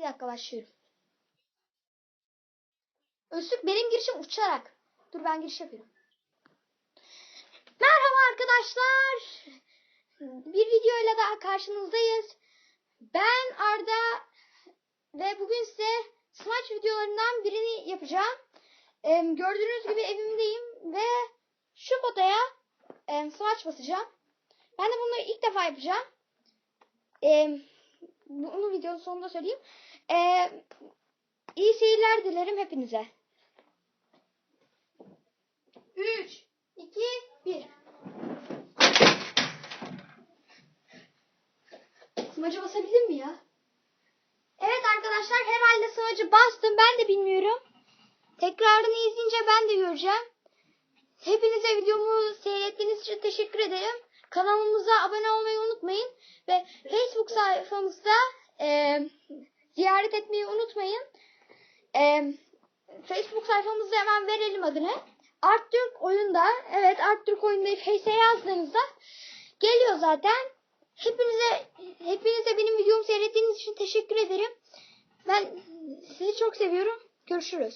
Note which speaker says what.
Speaker 1: Bir dakika başlıyorum. Öztürk benim girişim uçarak. Dur ben giriş yapıyorum. Merhaba arkadaşlar. Bir videoyla daha karşınızdayız. Ben Arda ve bugün size smaç videolarından birini yapacağım. Ee, gördüğünüz gibi evimdeyim ve şu potaya e, smaç basacağım. Ben de bunu ilk defa yapacağım. Ee, bunu videonun sonunda söyleyeyim. Ee, iyi seyirler dilerim hepinize. 3, 2, 1. Smacı basabildim mi ya? Evet arkadaşlar herhalde smacı bastım. Ben de bilmiyorum. Tekrarını izleyince ben de göreceğim. Hepinize videomu seyrettiğiniz için teşekkür ederim. Kanalımıza abone olmayı unutmayın. Ve Facebook sayfamızda e, ziyaret etmeyi unutmayın. E, Facebook sayfamızda hemen verelim adını. Arttürk oyunda. Evet Arttürk oyunda Face'e yazdığınızda geliyor zaten. Hepinize hepinize benim videomu seyrettiğiniz için teşekkür ederim. Ben sizi çok seviyorum. Görüşürüz.